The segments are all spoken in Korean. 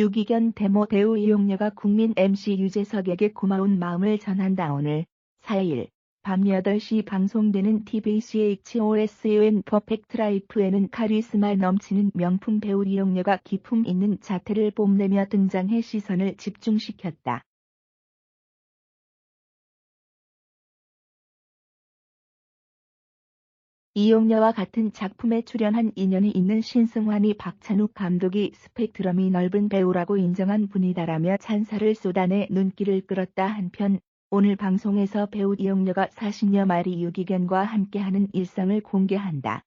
유기견 데모 배우 이용녀가 국민 MC 유재석에게 고마운 마음을 전한다 오늘 4일 밤 8시 방송되는 TVCHOSUN 퍼펙트 라이프에는 카리스마 넘치는 명품 배우 이용녀가 기품 있는 자태를 뽐내며 등장해 시선을 집중시켰다. 이용녀와 같은 작품에 출연한 인연이 있는 신승환이 박찬욱 감독이 스펙트럼이 넓은 배우라고 인정한 분이다라며 찬사를 쏟아내 눈길을 끌었다 한편 오늘 방송에서 배우 이용녀가 40여 마리 유기견과 함께하는 일상을 공개한다.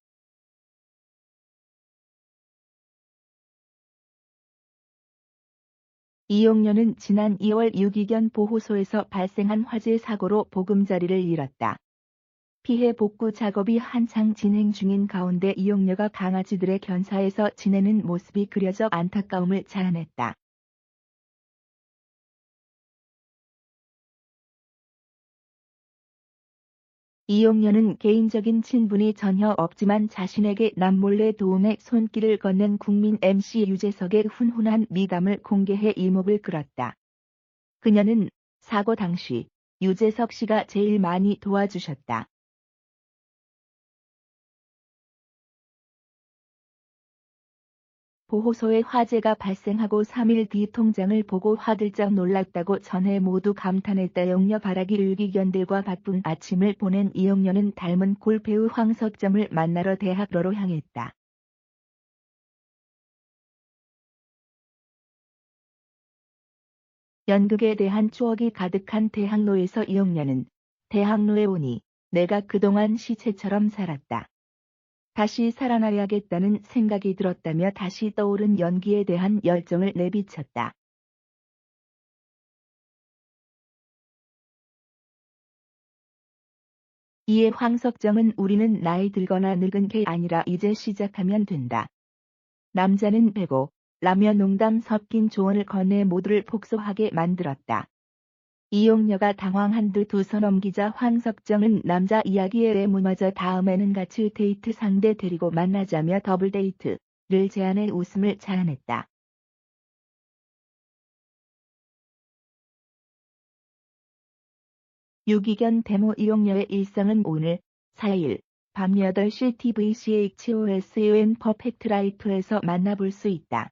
이용녀는 지난 2월 유기견 보호소에서 발생한 화재 사고로 보금자리를 잃었다. 피해 복구 작업이 한창 진행 중인 가운데 이용녀가 강아지들의 견사에서 지내는 모습이 그려져 안타까움을 자아냈다. 이용녀는 개인적인 친분이 전혀 없지만 자신에게 남몰래 도움에 손길을 건넨 국민 MC 유재석의 훈훈한 미담을 공개해 이목을 끌었다. 그녀는 사고 당시 유재석 씨가 제일 많이 도와주셨다. 보호소에 화재가 발생하고 3일 뒤 통장을 보고 화들짝 놀랐다고 전해 모두 감탄했다. 영녀 바라기 유기견들과 바쁜 아침을 보낸 이영녀는 닮은 골 배우 황석점을 만나러 대학로로 향했다. 연극에 대한 추억이 가득한 대학로에서 이영녀는 대학로에 오니 내가 그동안 시체처럼 살았다. 다시 살아나야겠다는 생각이 들었다며 다시 떠오른 연기에 대한 열정을 내비쳤다. 이에 황석정은 우리는 나이 들거나 늙은 게 아니라 이제 시작하면 된다. 남자는 배고 라며 농담 섞인 조언을 건네 모두를 폭소하게 만들었다. 이용녀가 당황한 듯 웃어넘기자 황석정은 남자 이야기에 무마져 다음에는 같이 데이트 상대 데리고 만나자며 더블 데이트를 제안해 웃음을 자아냈다. 유기견 데모 이용녀의 일상은 오늘 4일 밤 8시 TVCHOSUN 퍼펙트 라이프에서 만나볼 수 있다.